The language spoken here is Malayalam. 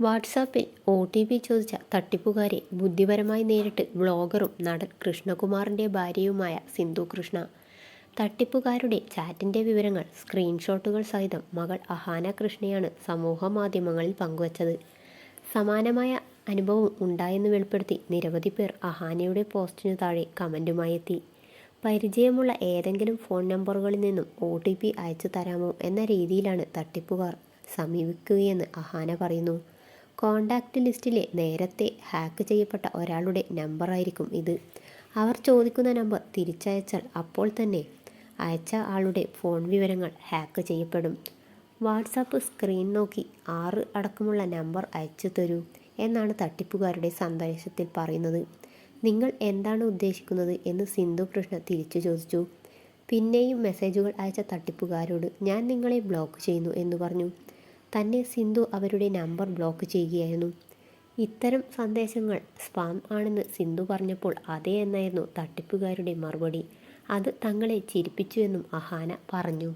വാട്സാപ്പിൽ ഒ ടി പി ചോദിച്ച തട്ടിപ്പുകാരെ ബുദ്ധിപരമായി നേരിട്ട് വ്ളോഗറും നടൻ കൃഷ്ണകുമാറിന്റെ ഭാര്യയുമായ സിന്ധു കൃഷ്ണ. തട്ടിപ്പുകാരുടെ ചാറ്റിന്റെ വിവരങ്ങൾ സ്ക്രീൻഷോട്ടുകൾ സഹിതം മകൾ അഹാന കൃഷ്ണയാണ് സമൂഹ മാധ്യമങ്ങളിൽ പങ്കുവച്ചത്. സമാനമായ അനുഭവം ഉണ്ടായെന്ന് വെളിപ്പെടുത്തി നിരവധി പേർ അഹാനയുടെ പോസ്റ്റിനു താഴെ കമന്റുമായി എത്തി. പരിചയമുള്ള ഏതെങ്കിലും ഫോൺ നമ്പറുകളിൽ നിന്നും ഒ ടി പി അയച്ചു തരാമോ എന്ന രീതിയിലാണ് തട്ടിപ്പുകാർ സമീപിക്കുകയെന്ന് അഹാന പറയുന്നു. കോണ്ടാക്റ്റ് ലിസ്റ്റിലെ നേരത്തെ ഹാക്ക് ചെയ്യപ്പെട്ട ഒരാളുടെ നമ്പറായിരിക്കും ഇത്. അവർ ചോദിക്കുന്ന നമ്പർ തിരിച്ചയച്ചാൽ അപ്പോൾ തന്നെ അയച്ച ആളുടെ ഫോൺ വിവരങ്ങൾ ഹാക്ക് ചെയ്യപ്പെടും. വാട്സാപ്പ് സ്ക്രീൻ നോക്കി ആറ് അടക്കമുള്ള നമ്പർ അയച്ചു തരൂ എന്നാണ് തട്ടിപ്പുകാരുടെ സന്ദേശത്തിൽ പറയുന്നത്. നിങ്ങൾ എന്താണ് ഉദ്ദേശിക്കുന്നത് എന്ന് സിന്ധു കൃഷ്ണ തിരിച്ചു ചോദിച്ചു. പിന്നെയും മെസ്സേജുകൾ അയച്ച തട്ടിപ്പുകാരോട് ഞാൻ നിങ്ങളെ ബ്ലോക്ക് ചെയ്യുന്നു എന്ന് പറഞ്ഞു. തന്നെ സിന്ധു അവരുടെ നമ്പർ ബ്ലോക്ക് ചെയ്യുകയായിരുന്നു. ഇത്തരം സന്ദേശങ്ങൾ സ്പാം ആണെന്ന് സിന്ധു പറഞ്ഞപ്പോൾ അതേ എന്നായിരുന്നു തട്ടിപ്പുകാരുടെ മറുപടി. അത് തങ്ങളെ ചിരിപ്പിച്ചുവെന്നും അഹാന പറഞ്ഞു.